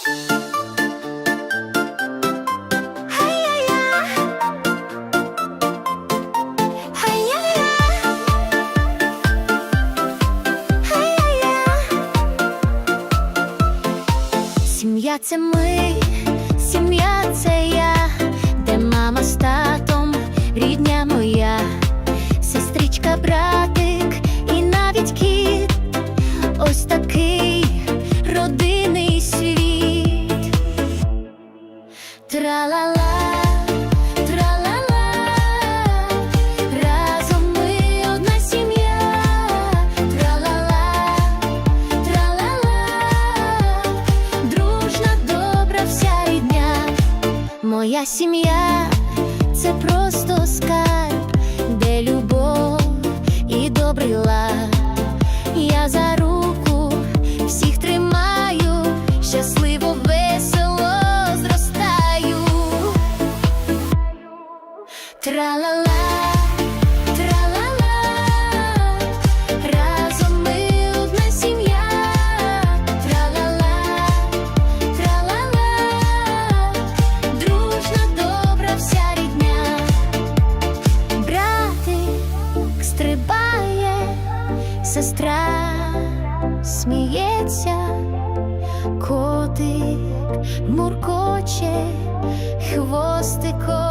Сім'я це ми, сім'я це я, Тра-ла-ла, тра-ла-ла, разом ми одна сім'я. Тра-ла-ла, тра-ла-ла, дружна, добра вся рідня. Моя сім'я це просто скарб, де любов і добрий лад. Тра-ла-ла, тра-ла-ла, разом ми одна сім'я. Тра-ла-ла, добра вся рідня. Братик стрибає, сестра сміється, котик муркоче, хвостиком